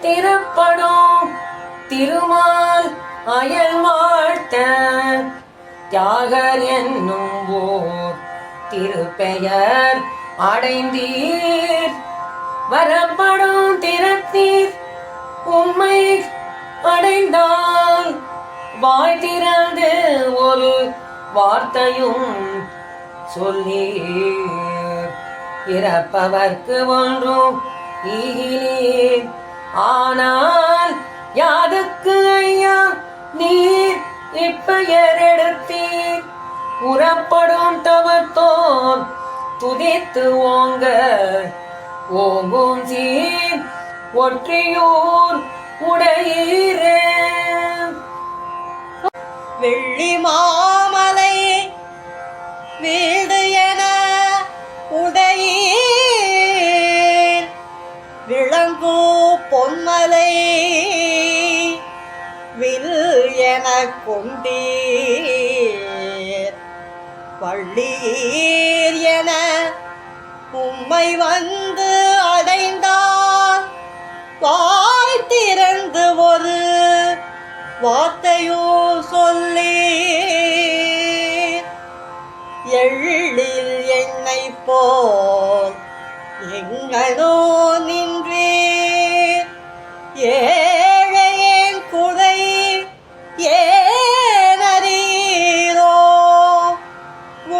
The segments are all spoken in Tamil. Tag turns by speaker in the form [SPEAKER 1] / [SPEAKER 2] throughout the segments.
[SPEAKER 1] திறப்படும். திருமால் அயல் வாழ்த்த தியாகர் என்னும் ஓர் திருப்பெயர் அடைந்தீர். வரப்படும் திறத்தீர் உம்மை அடைந்தால் வாய் திறந்து ஒரு வார்த்தையும் சொல்லி இறப்பவர்க்கு ஒன்றும் ஈகிலீர். ஆனால் யாதுக்கு ஐயா நீர் இப்பெயர் எடுத்தீர் உறப்படும் தவத்தோர் துதித்து ஓங்க ஓங்கும் சீர் ஒற்றியூர் உடையீரே.
[SPEAKER 2] வெள்ளி மாமலை வீடு மாலை வில் என கொண்டீர். பள்ளீர் என உம்மை வந்து அடைந்தார். வாய் திறந்து ஒரு வார்த்தையோ சொல்லி எள்ளில் என்னை போல் எங்களோ நின்றே ஏழையேன் குறை ஏனரீரோ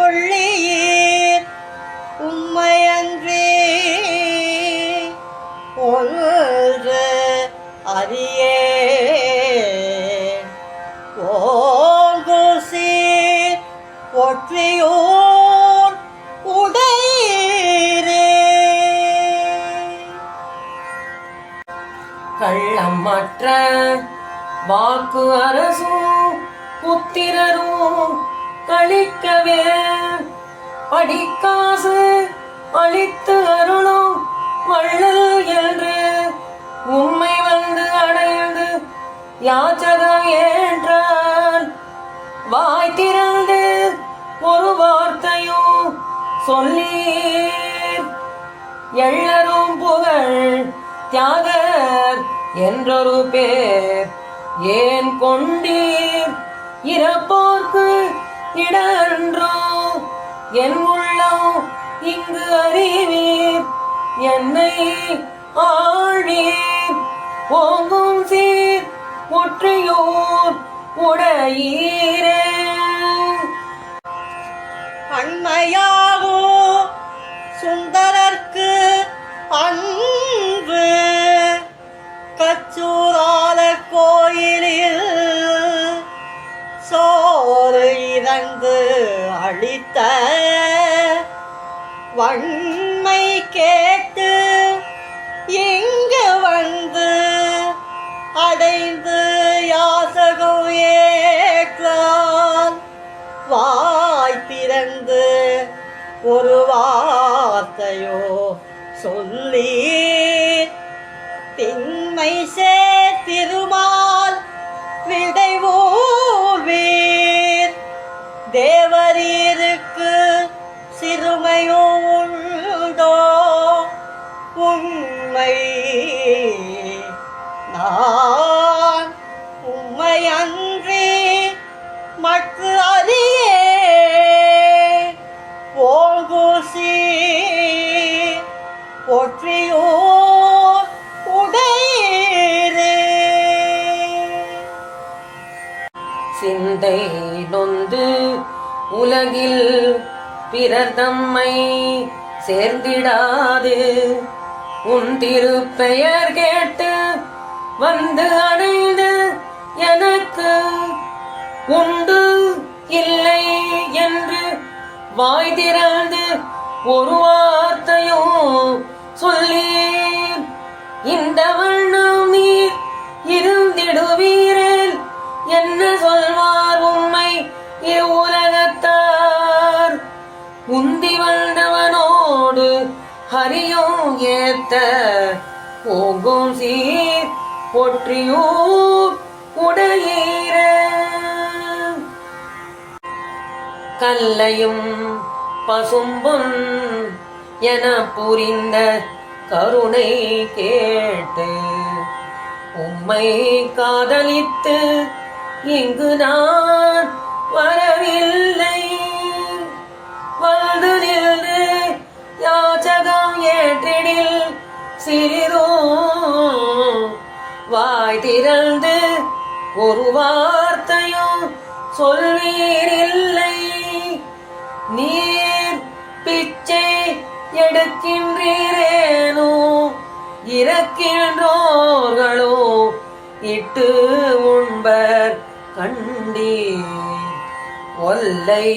[SPEAKER 2] ஒள்ளியீர் உம்மையன்றே ஒன்று அறியே ஓங்குசி ஒற்றியோர்
[SPEAKER 1] கள்ளமற்ற வாக்கு அரசும் புத்திரரும் கழிக்கவே படிக்காசு அழித்து அருளும் வள்ளல் என்று உம்மை வந்து அடைந்து யாச்சகம் ஏற்றால் வாய் திறந்து ஒரு வார்த்தையும் சொல்லி எள்ளரும் புகழ் தியாகர் என்றொரு பேர். ஏன் கொண்டீர்? இறப்போர்க்கு இடன்றோ? என் உள்ளம் இங்கு அறிவீர். என்னை ஆழீர் ஓங்கும் சீர் ஒற்றையோர் உடையீரே.
[SPEAKER 2] அண்மையாகோ சுந்தரர்க்கு அன் கச்சூரால கோயிலில் சோறு இறந்து அழித்த வன்மை கேட்டு இங்கு வந்து அடைந்து யாசகம் ஏற்றான். வாய் திறந்து ஒரு வார்த்தையோ சொல்லி பின் திண்மை சே திருமால் விடைவோவீர் தேவரீருக்கு சிறுமையோ
[SPEAKER 1] சிந்தை நொந்து உலகில் பிறர் தம்மை சேர்ந்திடாது. உன் திருப்பெயர் கேட்டு வந்து அடைந்து எனக்கு உண்டு இல்லை என்று வாய் திறந்து ஒரு வார்த்தையும் சொல்லி இந்த வண்ணம் நீர் இருந்திடுவீரே. என்ன சொல்வார் உம்மை இவ்வுலகத்தார் உந்தி வந்தவனோடு ஹரியும் ஏத்த போகும் சீர் பொற்றியூர் உடையீர. கல்லையும் பசும்பும் என புரிந்த கருணை கேட்டு உம்மை காதலித்து இங்கு நான் வரவில்லை. வந்து நின்று யாச்சகம் ஏற்றிடில் சிறிதோ வாய் திறந்து ஒரு வார்த்தையும் சொல்வீரில்லை. நீர் பிச்சை எடுக்கின்றீரேனோ? இறக்கின்றோர்களோ? இட்டு உண்பர் கண்டீர் ஒல்லை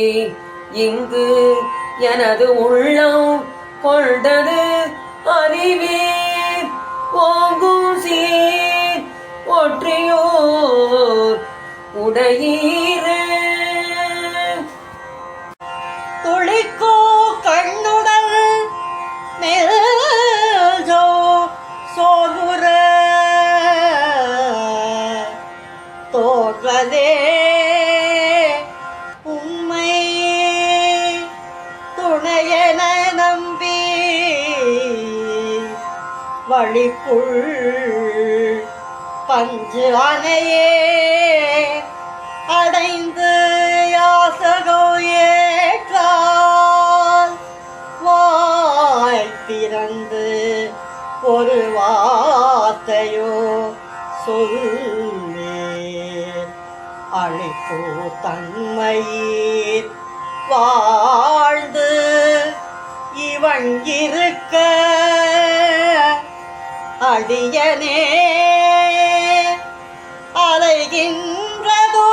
[SPEAKER 1] இங்கு எனது உள்ளம் கொண்டது அறிவீர். ஓங்கும் சீர் ஒற்றியோர் உடையீர்.
[SPEAKER 2] வழிக்குள் பஞ்சு அணையே அடைந்து யாசகோ ஏற்றால் வாய் திறந்து ஒரு வார்த்தையோ சொல்லே அழைப்போ தன்மையீர் வாழ்ந்து இவன் இருக்க அடியனே. அலைகின்றதோ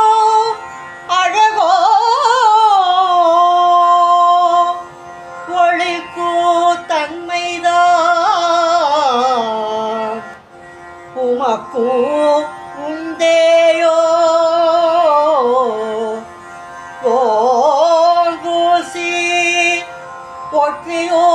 [SPEAKER 2] அழகோ. ஒளிக்கூ தன்மைதான் உமக்கோ உந்தேயோ ஓங்கூசி ஒற்றியோ உடையதே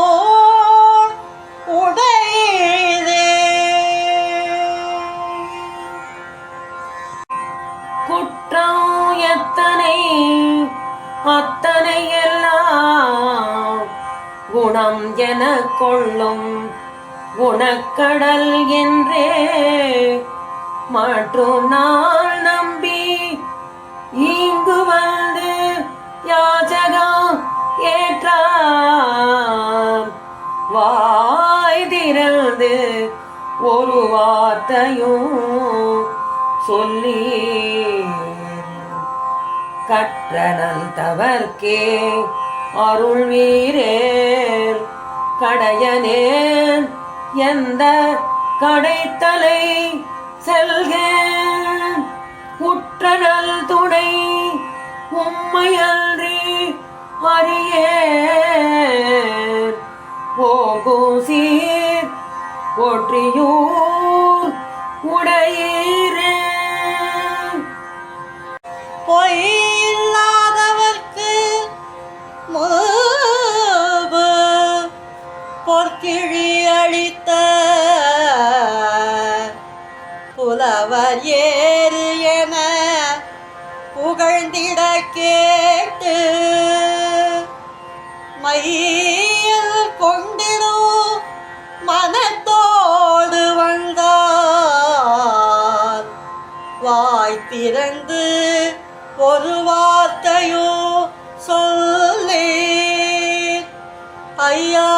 [SPEAKER 1] குணம் என கொள்ளும் குணக்கடல் என்றே மாற்றும் நாள் நம்பி இங்கு வந்து யாஜகம் ஏற்றார். வாய் திறந்து ஒரு வார்த்தையும் சொல்லி கற்றனல் தவர்க்கே அருள் வீரேல் கடையனேன் எந்த கடைத்தலை செல்கேன்? உற்றனல் துணை உம்மையன்றி அறியேன். போகும் சீர் ஒற்றியூர் உடையீரே.
[SPEAKER 2] பொய்யில்லாதவர்க்கு பொற்கிழி அழித்த புலவர் ஏறு என புகழ்ந்திட கேட்டு மையில் கொண்டிடும் மனத்தோடு வந்தார். வாய் திறந்து ஒரு வார்த்தையோ சொல்லி ஐயா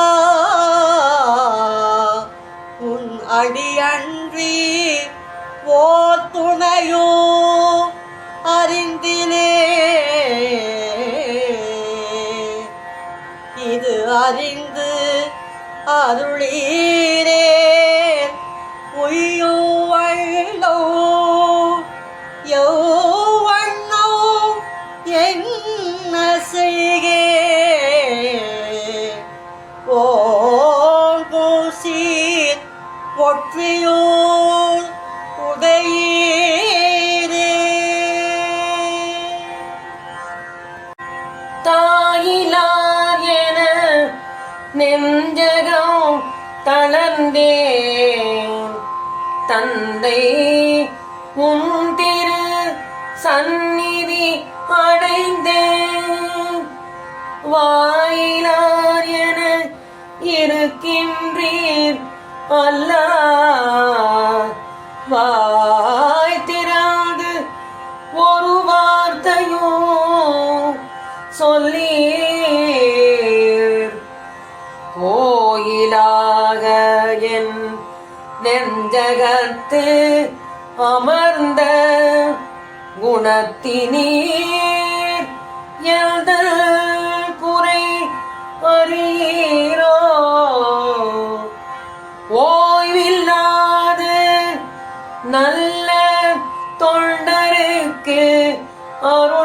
[SPEAKER 2] சீர் ஒற்றியோர் உதையீரே.
[SPEAKER 1] தாயிலார் என நெஞ்சகம் தளர்ந்தேன். தந்தை உன் திரு சந்நிதி அடைந்தேன். வா இருக்கின்றீர் அல்லா வாய் திறந்து ஒரு வார்த்தையோ சொல்லி கோயிலாக என் நெஞ்சகத்து அமர்ந்த குணத்தினீர். எந்த குறை அறியீரோ? நல்ல தொண்டருக்கு அருள்வா